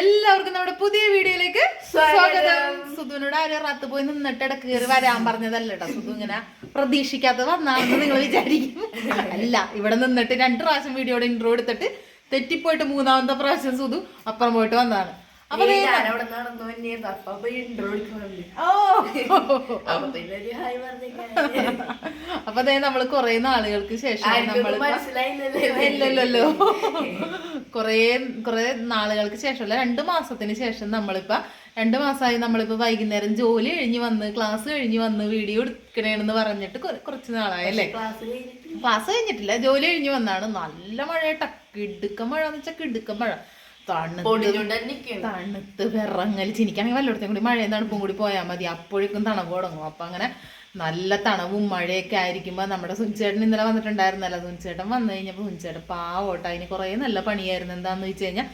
എല്ലാവർക്കും നമ്മുടെ പുതിയ വീഡിയോയിലേക്ക് സ്വാഗതം. സുധുവിനോട് ആരും റത്ത് പോയി നിന്നിട്ട് ഇടയ്ക്ക് കയറി വരാൻ പറഞ്ഞതല്ല കേട്ടോ സുധു ഇങ്ങനെ പ്രതീക്ഷിക്കാതെ വന്നാണെന്ന് നിങ്ങൾ വിചാരിക്കും. അല്ല ഇവിടെ നിന്നിട്ട് രണ്ട് പ്രാവശ്യം വീഡിയോയുടെ ഇൻട്രോ എടുത്തിട്ട് തെറ്റിപ്പോയിട്ട് മൂന്നാമത്തെ പ്രാവശ്യം സുധു അപ്പുറം പോയിട്ട് വന്നതാണ്. അപ്പൊ അപ്പൊ അതേ നമ്മൾ കൊറേ നാളുകൾക്ക് ശേഷം ഇല്ലല്ലോ കൊറേ കൊറേ നാളുകൾക്ക് ശേഷമല്ല? രണ്ട് മാസത്തിന് ശേഷം നമ്മളിപ്പോ രണ്ട് മാസമായി നമ്മളിപ്പോ വൈകുന്നേരം ജോലി കഴിഞ്ഞ് വന്ന് ക്ലാസ് കഴിഞ്ഞ് വന്ന് വീഡിയോ എടുക്കണേന്ന് പറഞ്ഞിട്ട് കുറച്ച് നാളായല്ലേ ക്ലാസ് കഴിഞ്ഞിട്ടില്ല. ജോലി കഴിഞ്ഞ് വന്നാണ്. നല്ല മഴ കേട്ടാ കിടുക്കം മഴ എന്ന് വെച്ചാൽ കിടുക്ക മഴ. തണുത്ത് വിറങ്ങലിച്ച് എനിക്കാണെങ്കിൽ വല്ലയിടത്തും കൂടി മഴയും തണുപ്പും കൂടി പോയാൽ മതി. അപ്പോഴേക്കും തണുപ്പ് തുടങ്ങും. അപ്പം അങ്ങനെ നല്ല തണവും മഴയൊക്കെ ആയിരിക്കുമ്പോൾ നമ്മുടെ സുനിച്ചേട്ടൻ ഇന്നലെ വന്നിട്ടുണ്ടായിരുന്നല്ലോ. സുനിച്ചേട്ടൻ വന്നു കഴിഞ്ഞപ്പോൾ സുനിച്ചേട്ടൻ പാവോട്ട. അതിന് കുറേ നല്ല പണിയായിരുന്നു. എന്താണെന്ന് വെച്ച് കഴിഞ്ഞാൽ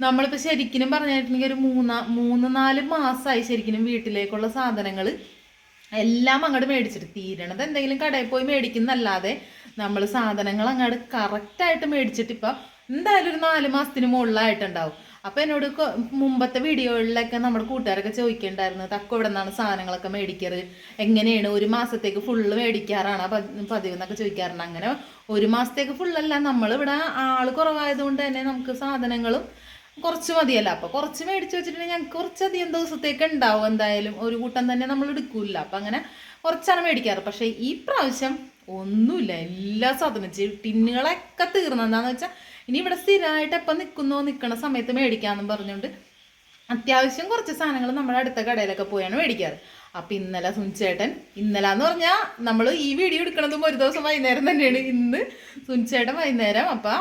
നമ്മളിപ്പോൾ ശരിക്കും പറഞ്ഞിട്ടുണ്ടെങ്കിൽ ഒരു മൂന്നാ മൂന്ന് നാല് മാസമായി ശരിക്കും വീട്ടിലേക്കുള്ള സാധനങ്ങൾ എല്ലാം അങ്ങോട്ട് മേടിച്ചിട്ട് തീരണത് എന്തെങ്കിലും കടയിൽ പോയി മേടിക്കുന്നല്ലാതെ നമ്മൾ സാധനങ്ങൾ അങ്ങോട്ട് കറക്റ്റായിട്ട് മേടിച്ചിട്ട് ഇപ്പം എന്തായാലും ഒരു നാല് മാസത്തിന് മുകളിലായിട്ടുണ്ടാവും. അപ്പം എന്നോട് മുമ്പത്തെ വീഡിയോകളിലൊക്കെ നമ്മുടെ കൂട്ടുകാരൊക്കെ ചോദിക്കണ്ടായിരുന്നു തക്ക ഇവിടെ നിന്നാണ് സാധനങ്ങളൊക്കെ മേടിക്കാറ് എങ്ങനെയാണ് ഒരു മാസത്തേക്ക് ഫുള്ള് മേടിക്കാറാണ് പതിവ് എന്നൊക്കെ ചോദിക്കാറുണ്ട്. അങ്ങനെ ഒരു മാസത്തേക്ക് ഫുള്ളല്ല നമ്മളിവിടെ ആൾ കുറവായതുകൊണ്ട് തന്നെ നമുക്ക് സാധനങ്ങളും കുറച്ച് മതിയല്ല. അപ്പൊ കുറച്ച് മേടിച്ച് വെച്ചിട്ടുണ്ടെങ്കിൽ ഞങ്ങൾക്ക് കുറച്ചധികം ദിവസത്തേക്ക് ഉണ്ടാവും എന്തായാലും. ഒരു കൂട്ടം തന്നെ നമ്മൾ എടുക്കൂല. അപ്പൊ അങ്ങനെ കുറച്ചാണ് മേടിക്കാറ്. പക്ഷെ ഈ പ്രാവശ്യം ഒന്നുമില്ല എല്ലാ സാധനം ചെ- ടിന്നുകളൊക്കെ തീർന്നു. എന്താണെന്ന് വെച്ചാൽ ഇനി ഇവിടെ സ്ഥിരമായിട്ട് എപ്പം നിൽക്കുന്നോ നിൽക്കുന്ന സമയത്ത് മേടിക്കാമെന്നും പറഞ്ഞുകൊണ്ട് അത്യാവശ്യം കുറച്ച് സാധനങ്ങൾ നമ്മുടെ അടുത്ത കടയിലൊക്കെ പോയാണ് മേടിക്കാറ്. അപ്പം ഇന്നലെ സുനിച്ചേട്ടൻ ഇന്നലെ എന്ന് പറഞ്ഞാൽ നമ്മൾ ഈ വീഡിയോ എടുക്കണതും ഒരു ദിവസം വൈകുന്നേരം തന്നെയാണ്. ഇന്ന് സുനിച്ചേട്ടൻ വൈകുന്നേരം അപ്പം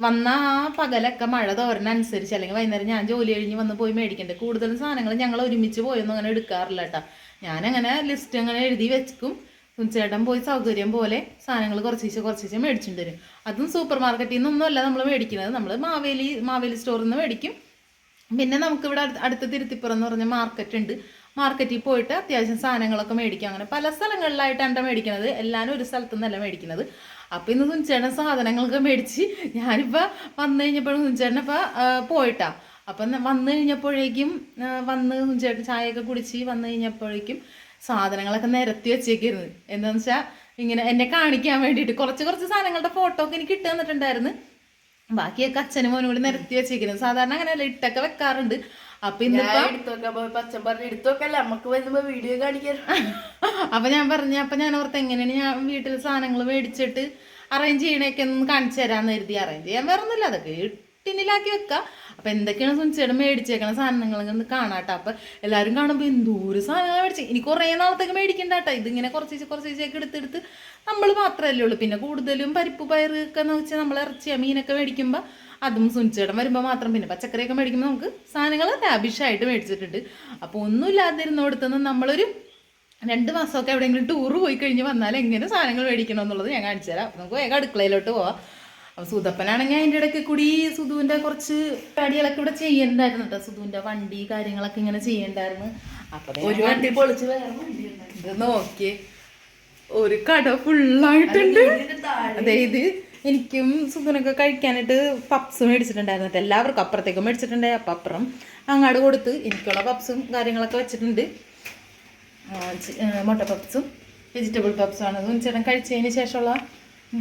വന്ന ആ പകലൊക്കെ മഴ തോരനനുസരിച്ച് അല്ലെങ്കിൽ വൈകുന്നേരം ഞാൻ ജോലി കഴിഞ്ഞ് വന്ന് പോയി മേടിക്കണ്ടേ. കൂടുതലും സാധനങ്ങൾ ഞങ്ങൾ ഒരുമിച്ച് പോയൊന്നും അങ്ങനെ എടുക്കാറില്ല കേട്ടോ ഞാനങ്ങനെ ലിസ്റ്റ് അങ്ങനെ എഴുതി വെക്കും. സുനിച്ചേട്ടൻ പോയി സൗകര്യം പോലെ സാധനങ്ങൾ കുറച്ചീശെ കുറച്ചീശെ മേടിച്ചിട്ട് വരും. അതും സൂപ്പർ മാർക്കറ്റിൽ നിന്നൊന്നുമല്ല നമ്മൾ മേടിക്കുന്നത്. നമ്മൾ മാവേലി മാവേലി സ്റ്റോറിൽ നിന്ന് മേടിക്കും. പിന്നെ നമുക്കിവിടെ അടുത്ത് അടുത്ത തിരുത്തിപ്പുറം എന്ന് പറഞ്ഞ മാർക്കറ്റ് ഉണ്ട് മാർക്കറ്റിൽ പോയിട്ട് അത്യാവശ്യം സാധനങ്ങളൊക്കെ മേടിക്കും. അങ്ങനെ പല സ്ഥലങ്ങളിലായിട്ടാണ് മേടിക്കുന്നത് എല്ലാവരും ഒരു സ്ഥലത്തു നിന്നല്ല മേടിക്കുന്നത് അപ്പം ഇന്ന് സുഞ്ചേട്ടൻ സാധനങ്ങളൊക്കെ മേടിച്ച് ഞാനിപ്പോൾ വന്നു കഴിഞ്ഞപ്പോഴും സുനിച്ചേട്ടൻ പോയിട്ടാണ് പോയിട്ടാ. അപ്പം വന്നു കഴിഞ്ഞപ്പോഴേക്കും വന്ന് ചേട്ടൻ ചായയൊക്കെ കുടിച്ച് വന്നു കഴിഞ്ഞപ്പോഴേക്കും സാധനങ്ങളൊക്കെ നിരത്തി വെച്ചേക്കായിരുന്നു. എന്താണെന്ന് വെച്ചാൽ ഇങ്ങനെ എന്നെ കാണിക്കാൻ വേണ്ടിയിട്ട് കുറച്ച് കുറച്ച് സാധനങ്ങളുടെ ഫോട്ടോ ഒക്കെ എനിക്ക് ഇട്ട് തന്നിട്ടുണ്ടായിരുന്നു. ബാക്കിയൊക്കെ അച്ഛനും മോനും കൂടി നിരത്തി വെച്ചേക്കുന്നത് സാധാരണ അങ്ങനെയല്ല ഇട്ടൊക്കെ വെക്കാറുണ്ട്. അപ്പൊ ഇന്നിപ്പോ അച്ഛൻ പറഞ്ഞു എടുത്തോക്കല്ല നമുക്ക് വരുമ്പോ വീഡിയോ കാണിക്കാൻ അപ്പൊ ഞാൻ പറഞ്ഞു അപ്പൊ ഞാൻ ഓർത്ത് എങ്ങനെയാണ് ഞാൻ വീട്ടിൽ സാധനങ്ങൾ മേടിച്ചിട്ട് അറേഞ്ച് ചെയ്യണേക്കെ ഒന്ന് കാണിച്ചു തരാന്ന് കരുതി. അറേഞ്ച് ചെയ്യാൻ വേറെ ഒന്നുമില്ല അതൊക്കെ ഇട്ടിനിലാക്കി വെക്കാം. അപ്പൊ എന്തൊക്കെയാണ് സുനിച്ചേട്ടൻ മേടിച്ചേക്കണ സാധനങ്ങൾ കാണാട്ടോ. അപ്പൊ എല്ലാരും കാണുമ്പോൾ എന്തോരം സാധനങ്ങൾ മേടിച്ചു? ഇനി കുറേ നാളത്തേക്ക് മേടിക്കണ്ട കേട്ടോ ഇതിങ്ങനെ കുറച്ച് കുറച്ചൊക്കെ എടുത്തെടുത്ത് നമ്മൾ മാത്രമല്ലേ ഉള്ളൂ. പിന്നെ കൂടുതലും പരിപ്പ് പയറൊക്കെ എന്ന് വെച്ചാൽ നമ്മൾ ഇറച്ചിയ മീനൊക്കെ മേടിക്കുമ്പോൾ അതും സുനിച്ചേട്ടൻ വരുമ്പോൾ മാത്രം. പിന്നെ പച്ചക്കറിയൊക്കെ മേടിക്കുമ്പോൾ നമുക്ക് സാധനങ്ങൾ ലാബിഷായിട്ട് മേടിച്ചിട്ടുണ്ട്. അപ്പോൾ ഒന്നുമില്ലാതിരുന്നോടത്തുനിന്ന് നമ്മളൊരു രണ്ട് മാസമൊക്കെ എവിടെയെങ്കിലും ടൂർ പോയി കഴിഞ്ഞ് വന്നാൽ എങ്ങനെ സാധനങ്ങൾ മേടിക്കണം എന്നുള്ളത് ഞാൻ കാണിച്ചു തരാം. നമുക്ക് വേഗം അടുക്കളയിലോട്ട് പോവാം. അപ്പോൾ സുതപ്പനാണെങ്കിൽ അതിന്റെ ഇടയ്ക്ക് കൂടി സുധുവിന്റെ കുറച്ച് പരിപാടികളൊക്കെ ഇവിടെ ചെയ്യണ്ടായിരുന്നു കേട്ടോ സുധുവിന്റെ വണ്ടി കാര്യങ്ങളൊക്കെ ഇങ്ങനെ ചെയ്യണ്ടായിരുന്നു. അപ്പൊ ഒരു വണ്ടി പൊളിച്ച് വേറെ വണ്ടി. ഇത് നോക്കിയേ. ഒരു കട ഫുള്ളായിട്ടുണ്ട്. അതായത് എനിക്കും സുഖനൊക്കെ കഴിക്കാനായിട്ട് പപ്സ് മേടിച്ചിട്ടുണ്ടായിരുന്നു. എല്ലാവർക്കും അപ്പുറത്തേക്കും മേടിച്ചിട്ടുണ്ട് അപ്പം അപ്പുറം അങ്ങാട് കൊടുത്ത് എനിക്കുള്ള പപ്സും കാര്യങ്ങളൊക്കെ വെച്ചിട്ടുണ്ട്. മുട്ട പപ്സും വെജിറ്റബിൾ പപ്സും ആണ്. ചേട്ടൻ കഴിച്ചതിന് ശേഷമുള്ള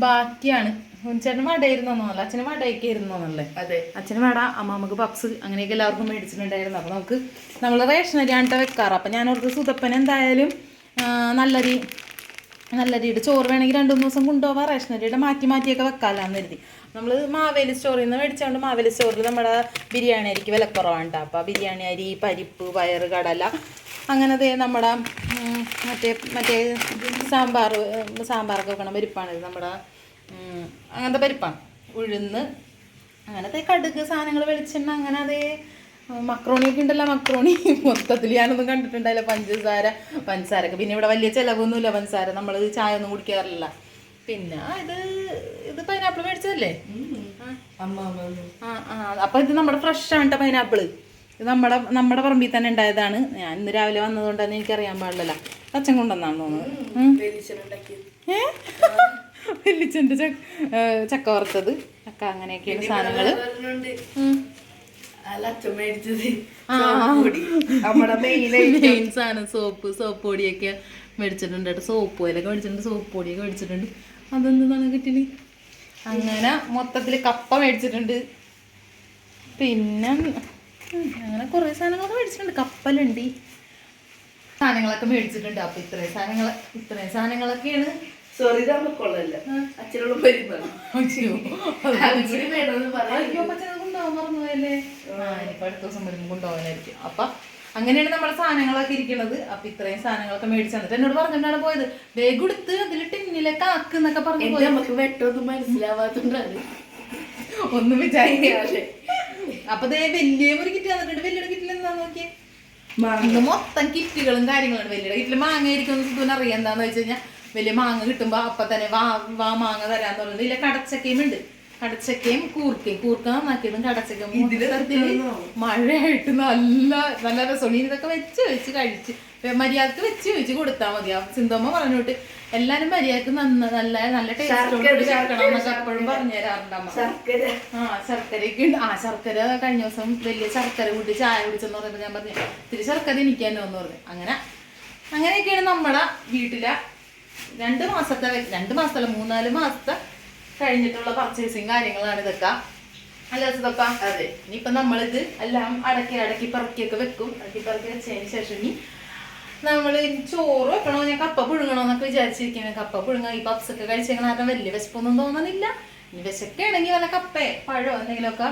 ബാക്കിയാണ്. ഉഞ്ചേട്ടൻ വടയിരുന്നോന്നല്ല അച്ഛന് വടയൊക്കെ ഇരുന്നോന്നല്ലേ അതെ. അച്ഛന് വേട അമ്മാമ്മക്ക് പപ്സ് അങ്ങനെയൊക്കെ എല്ലാവർക്കും മേടിച്ചിട്ടുണ്ടായിരുന്നു. അപ്പോൾ നമുക്ക് നമ്മൾ റേഷനരി ആണ്ട്ട് വെക്കാറ്. അപ്പം ഞാൻ ഓർത്ത് സുതപ്പൻ എന്തായാലും ആ, നല്ലരി നല്ലരിയുടെ ചോറ് വേണമെങ്കിൽ രണ്ട് മൂന്ന് ദിവസം കൊണ്ടുപോകാം റേഷനരിയുടെ മാറ്റി മാറ്റിയൊക്കെ വെക്കാമെന്ന് കരുതി. നമ്മൾ മാവേലി സ്റ്റോറിൽ നിന്ന് മേടിച്ചുകൊണ്ട് മാവേലി സ്റ്റോറിൽ നമ്മുടെ ബിരിയാണി അരിക്ക് വിലക്കുറവാണ് കേട്ടോ അപ്പോൾ ബിരിയാണി അരി പരിപ്പ് പയർ കടല അങ്ങനെ നമ്മുടെ മറ്റേ മറ്റേ സാമ്പാർ സാമ്പാറൊക്കെ വെക്കണ പരിപ്പാണ് നമ്മുടെ അങ്ങനത്തെ പരിപ്പാണ്. ഉഴുന്ന് അങ്ങനത്തെ കടുക് സാധനങ്ങൾ വെളിച്ചെണ്ണ അങ്ങനെ അതേ മക്രോണി ഒക്കെ ഉണ്ടല്ലോ മക്രോണി. മൊത്തത്തിൽ ഞാനൊന്നും കണ്ടിട്ടുണ്ടായില്ല. പഞ്ചസാര പഞ്ചസാരൊക്കെ പിന്നെ ഇവിടെ വലിയ ചിലവൊന്നുമില്ല പഞ്ചസാര. നമ്മൾ ചായ ഒന്നും കുടിക്കാറില്ല. പിന്നെ ഇത് ഇത് പൈനാപ്പിൾ മേടിച്ചതല്ലേ? അമ്മ. ആ ആ. അപ്പം ഇത് നമ്മുടെ ഫ്രഷ് ആണ് കേട്ടോ പൈനാപ്പിൾ ഇത് നമ്മുടെ നമ്മുടെ പറമ്പിൽ തന്നെ ഉണ്ടായതാണ്. ഞാൻ ഇന്ന് രാവിലെ വന്നതുകൊണ്ട് തന്നെ എനിക്കറിയാൻ പാടില്ലല്ലോ. അച്ഛൻ കൊണ്ടുവന്നാന്ന് തോന്നുന്നത് വെല്ലിച്ചന്റെ ഏ? വെല്ലിച്ചന്റെ ചക്ക ചക്ക വറുത്തത്. ചക്ക അങ്ങനെയൊക്കെയാണ് സാധനങ്ങൾ മെയിൻ സാധനം സോപ്പ് സോപ്പ് പൊടിയൊക്കെ മേടിച്ചിട്ടുണ്ട് കേട്ടോ സോപ്പ് ഓയിലൊക്കെ മേടിച്ചിട്ടുണ്ട് സോപ്പ് പൊടിയൊക്കെ മേടിച്ചിട്ടുണ്ട് അതെന്താണ് കിട്ടിയത് അങ്ങനെ മൊത്തത്തിൽ കപ്പ മേടിച്ചിട്ടുണ്ട്. പിന്നെ അങ്ങനെ കുറേ സാധനങ്ങളൊക്കെ മേടിച്ചിട്ടുണ്ട്. കപ്പലുണ്ട്. സാധനങ്ങളൊക്കെ മേടിച്ചിട്ടുണ്ട്. അപ്പൊ ഇത്രയും സാധനങ്ങൾ ഇത്രയും സാധനങ്ങളൊക്കെയാണ്. സോറി നമുക്കുള്ളല്ല അച്ഛനോട് വരുന്നതാണ് അയ്യോ കൊണ്ടുപോകാൻ മറന്നുപോയല്ലേ ആ ഇനിയിപ്പോ അടുത്ത ദിവസം വരുമ്പോൾ കൊണ്ടുപോകാനായിരിക്കും. അപ്പൊ അങ്ങനെയാണ് നമ്മുടെ സാധനങ്ങളൊക്കെ ഇരിക്കുന്നത് അപ്പൊ ഇത്രയും സാധനങ്ങളൊക്കെ മേടിച്ചു തന്നിട്ട് എന്നോട് പറഞ്ഞിട്ടാണ് പോയത്. വേഗം എടുത്ത് അതിൽ ടിന്നിലൊക്കെ ആക്ക് എന്നൊക്കെ പറഞ്ഞു പോയി. നമുക്ക് വെട്ടൊന്നും മനസ്സിലാവാത്തോണ്ടാണ് ഒന്നും വിചാരിക്കാതെ. അപ്പൊ ദേ വലിയ ഒരു കിറ്റ് തന്നിട്ടുണ്ട്. വലിയൊരു കിറ്റിൽ എന്താ നോക്കിയേ? മാങ്ങ. മൊത്തം കിറ്റുകളും കാര്യങ്ങളും വലിയ കിറ്റിൽ മാങ്ങ ആയിരിക്കും സുധുവിന് അറിയാം. എന്താന്ന് വെച്ച് കഴിഞ്ഞാൽ വലിയ മാങ്ങ കിട്ടുമ്പോ അപ്പൊ തന്നെ വാ വാ മാങ്ങ തരാന്ന് പറയുന്നത്. ഇല്ല കടച്ചക്കയും ഉണ്ട്. കടച്ചക്കയും കൂർക്കയും. കൂർക്ക നന്നാക്കിയതും കടച്ചക്കയും. മഴയായിട്ട് നല്ല നല്ല രസമാണ് ഇതൊക്കെ വെച്ച് വെച്ച് കഴിച്ച് മര്യാദയ്ക്ക് വെച്ച് വെച്ച് കൊടുത്താൽ മതി. ആ സിന്തോമ്മ പറഞ്ഞോട്ട് എല്ലാരും മര്യാദയ്ക്ക് നന്ന നല്ല നല്ല ടേസ്റ്റോട് ശർക്കര, ചേർക്കണം എന്നൊക്കെ. എപ്പോഴും പറഞ്ഞു തരാറുണ്ടമ്മ ആ ശർക്കരയൊക്കെ ഉണ്ട്. ആ ശർക്കര കഴിഞ്ഞ ദിവസം വലിയ ശർക്കര കൂട്ടി ചായ കുടിച്ചെന്ന് പറഞ്ഞപ്പോൾ ഞാൻ പറഞ്ഞു ഇത്തിരി ശർക്കര എനിക്കാനോ എന്ന് പറഞ്ഞു. അങ്ങനെ അങ്ങനെയൊക്കെയാണ് നമ്മുടെ വീട്ടിലെ രണ്ട് മാസത്തെ രണ്ട് മാസത്തല്ല മൂന്നാൽ മാസത്തെ കഴിഞ്ഞിട്ടുള്ള പർച്ചേസിങ് കാര്യങ്ങളാണ് ഇതൊക്കെ. അല്ല സുതപ്പ? അതെ. ഇനിയിപ്പൊ നമ്മളിത് എല്ലാം അടക്കി അടക്കി പറക്കിയൊക്കെ വെക്കും. അടക്കി പറക്കി വെച്ചതിന് ശേഷം ഇനി നമ്മൾ ചോറ് വെക്കണോ? ഞാൻ കപ്പ പുഴുങ്ങണോ എന്നൊക്കെ വിചാരിച്ചിരിക്കുന്നത് കപ്പ പുഴുങ്ങ ഈ പപ്സൊക്കെ ഒക്കെ കഴിച്ച കാരണം വലിയ വിശപ്പൊന്നും തോന്നുന്നില്ല ഇനി വിശക്കാണെങ്കിൽ വല്ല കപ്പേ പഴോ എന്തെങ്കിലുമൊക്കെ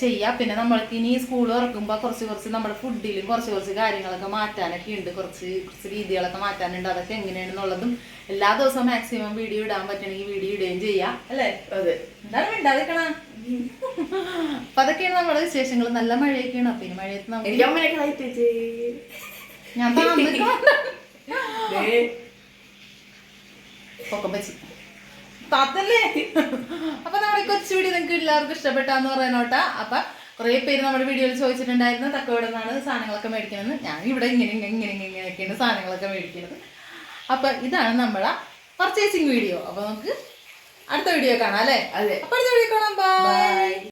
ചെയ്യാം. പിന്നെ നമ്മൾക്ക് ഇനി സ്കൂൾ തുറക്കുമ്പോൾ കുറച്ച് കുറച്ച് നമ്മുടെ ഫുഡിലും കുറച്ച് കുറച്ച് കാര്യങ്ങളൊക്കെ മാറ്റാനൊക്കെ ഉണ്ട്. കുറച്ച് കുറച്ച് രീതികളൊക്കെ മാറ്റാനുണ്ട്. അതൊക്കെ എങ്ങനെയാണെന്നുള്ളതും എല്ലാ ദിവസവും മാക്സിമം വീഡിയോ ഇടാൻ പറ്റണമെങ്കിൽ വീഡിയോ ഇടുകയും ചെയ്യാം. അല്ലേ? അതെ. എന്താണ് മിണ്ടാതിരിക്കണ? അപ്പൊ അതൊക്കെയാണ് നമ്മുടെ വിശേഷങ്ങൾ. നല്ല മഴയൊക്കെയാണ്. അപ്പൊ ഇനി മഴയത്ത് ഞാൻ പൊക്കം വെച്ച്. താത്തല്ലേ അപ്പൊ നമ്മുടെ കൊച്ചു വീഡിയോ നിങ്ങൾക്ക് എല്ലാവർക്കും ഇഷ്ടപ്പെട്ടാന്ന് പറയാനോട്ടാ അപ്പൊ കുറെ പേര് നമ്മുടെ വീഡിയോയിൽ ചോദിച്ചിട്ടുണ്ടായിരുന്നു തക്കവിടെ നിന്നാണ് സാധനങ്ങളൊക്കെ മേടിക്കണമെന്ന് ഞാൻ ഇവിടെ ഇങ്ങനെ ഇങ്ങനെ ഇങ്ങനെ ഇങ്ങനെ ഇങ്ങനെയൊക്കെയാണ് സാധനങ്ങളൊക്കെ മേടിക്കുന്നത് അപ്പൊ ഇതാണ് നമ്മളെ പർച്ചേസിങ് വീഡിയോ അപ്പൊ നമുക്ക് അടുത്ത വീഡിയോ കാണാം അല്ലേ? അതെ. അപ്പൊ അടുത്ത വീഡിയോ കാണാം. ബൈ